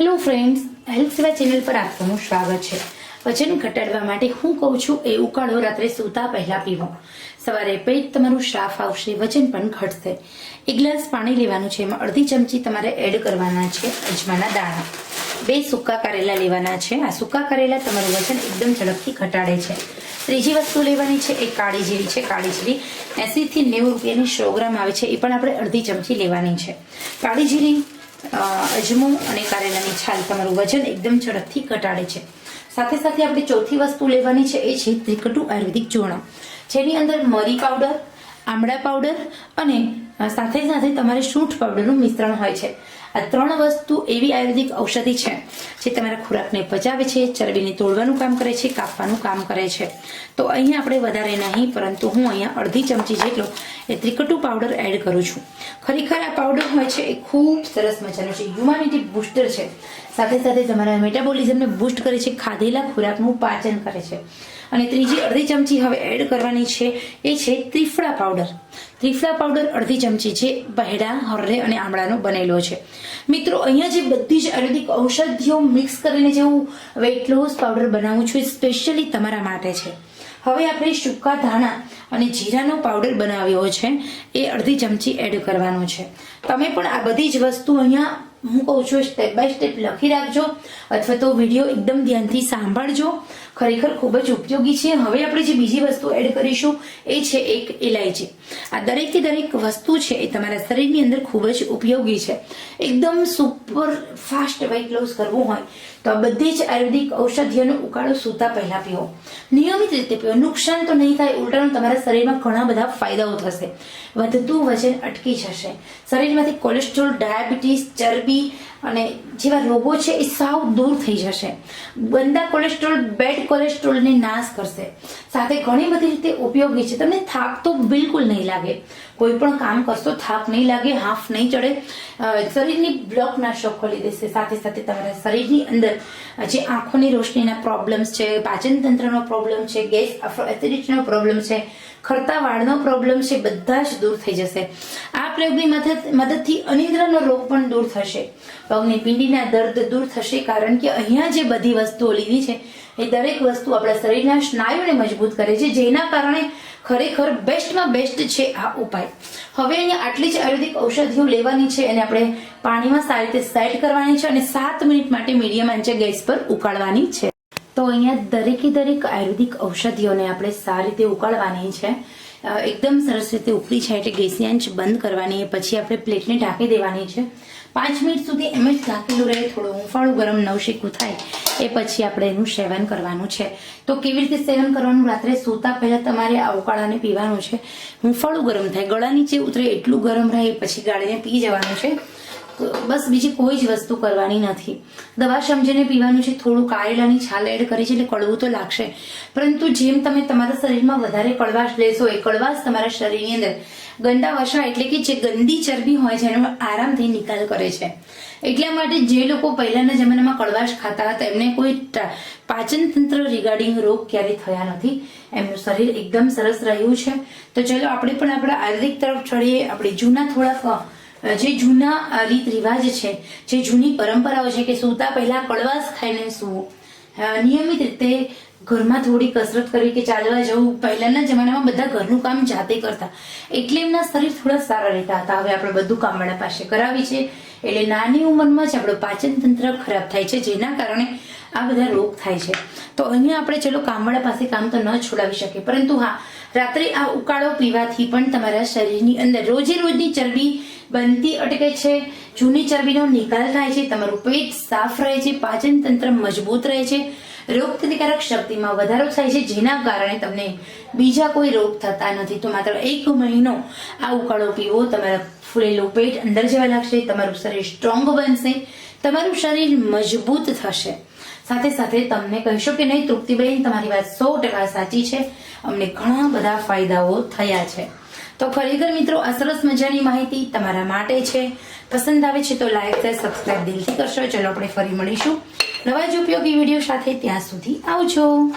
Hello friends health Seva channel પર આપનું સ્વાગત છે. વજન ઘટાડવા માટે હું કહું છું, એ ઉકાળો રાત્રે સૂતા પહેલા પીવો. સવારે પેટ તમારું શ્રાફ આવશે, વજન પણ ઘટશે. એક ગ્લાસ પાણી લેવાનું છે, એમાં અડધી ચમચી તમારે એડ કરવાના છે, અજમાના દાણા. બે સૂકા કારેલા લેવાના છે, આ સૂકા કારેલા તમારું વજન એકદમ ઝડપથી ઘટાડે છે. ત્રીજી વસ્તુ લેવાની છે, એ કાળી જીરી છે, કાળી જીરી એસી થી નેવું રૂપિયાની સો ગ્રામ આવે છે, એ પણ આપણે અડધી ચમચી લેવાની છે. કાળી જીરી અજમો અને કારેલાની છાલ તમારું વજન એકદમ ઝડપથી ઘટાડે છે. સાથે સાથે આપણે ચોથી વસ્તુ લેવાની છે એ છે ત્રિકટુ આયુર્વેદિક ચૂર્ણ જેની અંદર મરી પાવડર, આમળા પાવડર અને સાથે સાથે તમારે સૂંઠ પાવડરનું મિશ્રણ હોય છે. આ ત્રણ વસ્તુ એવી આયુર્વેદિક ઔષધિ છે જે તમારા ખોરાકને પચાવે છે, ચરબીને તોડવાનું કામ કરે છે, કાપવાનું કામ કરે છે. તો અહીંયા આપણે વધારે નહીં, પરંતુ હું અહીંયા અડધી ચમચી જેટલો એ ત્રિકટુ પાવડર એડ કરું છું. ખરેખર આ પાવડર હોય છે, એ ખૂબ સરસ મજાનું છે. હ્યુમાનિટી બૂસ્ટર છે. સાથે સાથે તમારા મેટાબોલિઝમને બૂસ્ટ કરે છે, ખાધેલા ખોરાકનું પાચન કરે છે. અને ત્રીજી અડધી ચમચી હવે એડ કરવાની છે, એ છે ત્રિફળા પાવડર. ત્રિફળા પાવડર અડધી ચમચી જે બહેડા, હરરે અને આમળાનો બનેલો છે. મિત્રો, અહીંયા જે બધી જ આયુર્વેદિક ઔષધિઓ મિક્સ કરીને જે હું વેઇટ લોસ પાવડર બનાવું છું એ સ્પેશિયલી તમારા માટે છે. હવે આપણે સૂકા ધાણા અને જીરાનો પાવડર બનાવ્યો છે. એ અડધી ચમચી એડ કરવાનો છે. તમે પણ આ બધી જ વસ્તુ અહીંયા હું કહું છું સ્ટેપ બાય સ્ટેપ લખી રાખજો અથવા તો વીડિયો એકદમ ધ્યાનથી સાંભળજો. ખરેખર ખૂબ જ ઉપયોગી છે. હવે આપણે જે બીજી વસ્તુ એડ કરીશું, એ છે એક ઇલાયચી આ દરેકથી દરેક વસ્તુ છે એ તમારા શરીરની અંદર ખૂબ જ ઉપયોગી છે. એકદમ સુપર ફાસ્ટ વેઇટ લોસ કરવું હોય, તો આ બધી જ આયુર્વેદિક ઔષધિઓનો ઉકાળો સૂતા પહેલા પીવો. નિયમિત રીતે પીવો. નુકસાન તો નહીં થાય, ઉલટાનું તમારા શરીરમાં ઘણા બધા ફાયદાઓ થશે. વધતું વજન અટકી જશે. શરીરમાંથી કોલેસ્ટ્રોલ ડાયાબિટીસ ચરબી be અને જેવા રોગો છે એ સાવ દૂર થઈ જશે. ગંદા કોલેસ્ટ્રોલ બેડ કોલેસ્ટ્રોલને નાશ કરશે. સાથે ઘણી બધી રીતે ઉપયોગી છે. તમને થાક તો બિલકુલ નહીં લાગે. કોઈ પણ કામ કરશો, થાક નહીં લાગે, હાફ નહીં ચડે. શરીરની બ્લોક નાશો ખોલી દેશે. સાથે સાથે તમારા શરીરની અંદર જે આંખોની રોશનીના પ્રોબ્લેમ્સ છે પાચન તંત્રનો પ્રોબ્લેમ છે, ગેસ એસિડિટીનો પ્રોબ્લેમ છે, ખરતા વાળનો પ્રોબ્લેમ છે, બધા જ દૂર થઈ જશે. આ પ્રયોગની મદદ, મદદથી અનિદ્રાનો રોગ પણ દૂર થશે. પગની પિંડીના દર્દ દૂર થશે કારણ કે અહીંયા જે બધી વસ્તુઓ લીધી છે, એ દરેક વસ્તુ આપણા શરીરના સ્નાયુને મજબૂત કરે છે, જેના કારણે ખરેખર બેસ્ટમાં બેસ્ટ છે આ ઉપાય. હવે અહીંયા આટલી જ આયુર્વેદિક ઔષધિઓ લેવાની છે અને આપણે પાણીમાં સારી રીતે સેટ કરવાની છે અને સાત મિનિટ માટે મીડિયમ આંચે ગેસ પર ઉકાળવાની છે. તો અહીંયા દરેકે દરેક આયુર્વેદિક ઔષધિઓને આપણે સારી રીતે ઉકાળવાની છે. એકદમ સરસ રીતે ઉકળી છે એટલે ગેસની આંચ બંધ કરવાની, પછી આપણે પ્લેટને ઢાંકી દેવાની છે. પાંચ મિનિટ સુધી એમ જ ઢાંકેલું રહે, થોડું હુંફાળું ગરમ નવશેકું થાય, એ પછી આપણે એનું સેવન કરવાનું છે. તો કેવી રીતે સેવન કરવાનું? રાત્રે સૂતા પહેલાં તમારે આ પીવાનું છે. હુંફાળું ગરમ થાય ગળા નીચે ઉતરે એટલું ગરમ રહે, પછી ગાળીને પી જવાનું છે. બસ બીજી કોઈ જ વસ્તુ કરવાની નથી. દવા સમજીને પીવાનું છે, થોડું કારેલાની છાલ એડ કરી છે એટલે કડવું તો લાગશે. પરંતુ જેમ તમે તમારા શરીરમાં વધારે કડવાશ લેશો, એ કડવાશ તમારા શરીરની અંદર ગંદા વસા એટલે કે જે ગંદી ચરબી હોય છે, એનો આરામથી નિકાલ કરે છે. એટલા માટે જે લોકો પહેલાના જમાનામાં કડવાશ ખાતા હતા, એમને કોઈ પાચન તંત્ર રિગાર્ડિંગ રોગ ક્યારેય થયા નથી. એમનું શરીર એકદમ સરસ રહ્યું છે. તો ચલો, આપણે પણ આપણા આયુર્વેદિક તરફ ચડીએ, આપણે જૂના થોડાક જે જૂના રીત રિવાજ છે, જે જૂની પરંપરાઓ છે કે સૂતા પહેલા કડવાશ ખાઈને સૂવું. નિયમિત રીતે ઘરમાં થોડી કસરત કરવી કે ચાલવા જવું, પહેલાના જમાનામાં બધા ઘરનું કામ જાતે કરતા. એટલે એમના શરીર થોડા સારા રહેતા હતા. હવે આપણે બધું કામવાળા પાસે કરાવી છે. એટલે નાની ઉંમરમાં જ આપણું પાચન તંત્ર ખરાબ થાય છે, જેના કારણે આ બધા રોગ થાય છે. તો અહીંયા આપણે ચલો કામવાળા પાસે કામ તો ન છોડાવી શકીએ. પરંતુ હા રાત્રે આ ઉકાળો પીવાથી પણ તમારા શરીરની અંદર રોજે રોજની ચરબી બનતી અટકે છે. જૂની ચરબીનો નિકાલ થાય છે. તમારું પેટ સાફ રહે છે. પાચન તંત્ર મજબૂત રહે છે. રોગ પ્રતિકારક શક્તિમાં વધારો થાય છે, જેના કારણે તમને બીજા કોઈ રોગ થતા નથી. તો માત્ર એક મહિનો આ ઉકાળો પીવો. તમારા ફૂલેલું પેટ અંદર જવા લાગશે. તમારું શરીર સ્ટ્રોંગ બનશે. તમારું શરીર મજબૂત થશે. સાથે સાથે તમને કહીશું કે નહીં, તૃપ્તિબેન, તમારી વાત સો ટકા સાચી છે. અમને ઘણા બધા ફાયદાઓ થયા છે. તો ખરેખર મિત્રો, આ સરસ મજાની માહિતી તમારા માટે છે. પસંદ આવે છે તો લાઈક શેર સબસ્ક્રાઈબ દિલથી કરશો. ચલો આપણે ફરી મળીશું. નવા જ ઉપયોગી વીડિયો સાથે ત્યાં સુધી આવજો.